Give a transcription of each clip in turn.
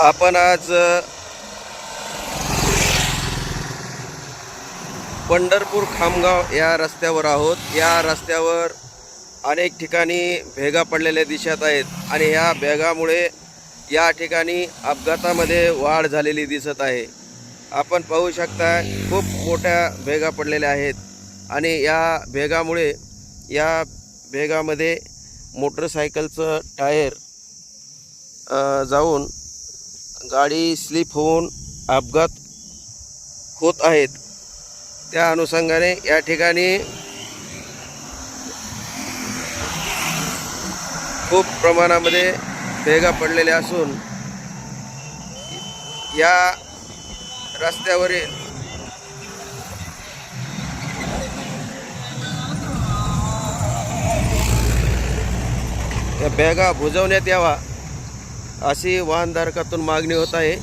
आपण आज पंढरपूर खामगाव या रस्त्यावर आहोत. या रस्त्यावर अनेक ठिकाणी भेगा पडलेल्या दिसत आहेत आणि या भेगामुळे या ठिकाणी अपघातामध्ये वाढ झालेली दिसत आहे. आपण पाहू शकता खूप मोठ्या भेगा पडलेल्या आहेत आणि या भेगामुळे या भेगामध्ये मोटरसायकलचं टायर जाऊन गाडी स्लिप होऊन अपघात होत आहेत. त्या अनुषंगाने या ठिकाणी खूप प्रमाणामध्ये भेगा पडलेल्या असून या रस्त्यावरील या बॅगा बुजवण्यात यावा. अशी वाहनधारकातून मागणी होत आहे.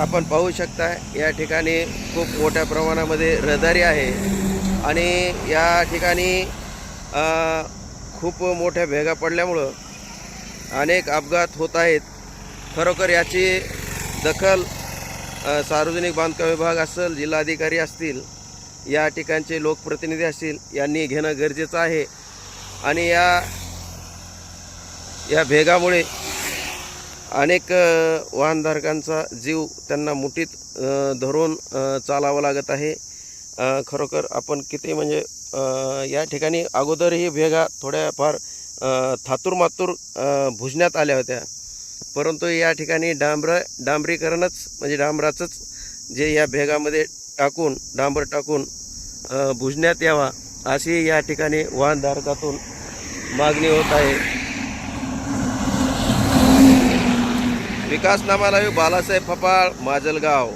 आपण पाहू शकता या ठिकाणी खूप मोठ्या प्रमाणामध्ये रहदारी आहे. आणि या ठिकाणी खूप मोठ्या भेगा पडल्यामुळं अनेक अपघात होत आहेत. खरोखर याची दखल सार्वजनिक बांधकाम विभाग असेल जिल्हाधिकारी असतील या ठिकाणचे लोकप्रतिनिधी असतील यांनी घेणं गरजेचं आहे. आणि या या भेगामुळे अनेक वाहनधारकांचा जीव त्यांना मुठीत धरून चालावं लागत आहे. खरोखर आपण किती म्हणजे या ठिकाणी अगोदरही भेगा थोड्याफार थातूरमातूर थातूर मातूर भुजण्यात आल्या होत्या. परंतु या ठिकाणी डांबर डांबरीकरणच म्हणजे डांबराचंच जे या भेगामध्ये टाकून डांबर टाकून भुजण्यात यावा अशी या ठिकाणी वाहनधारकातून मागणी होत आहे. विकासनामा नामालावी बालासाहेब फपाळ माजलगाव.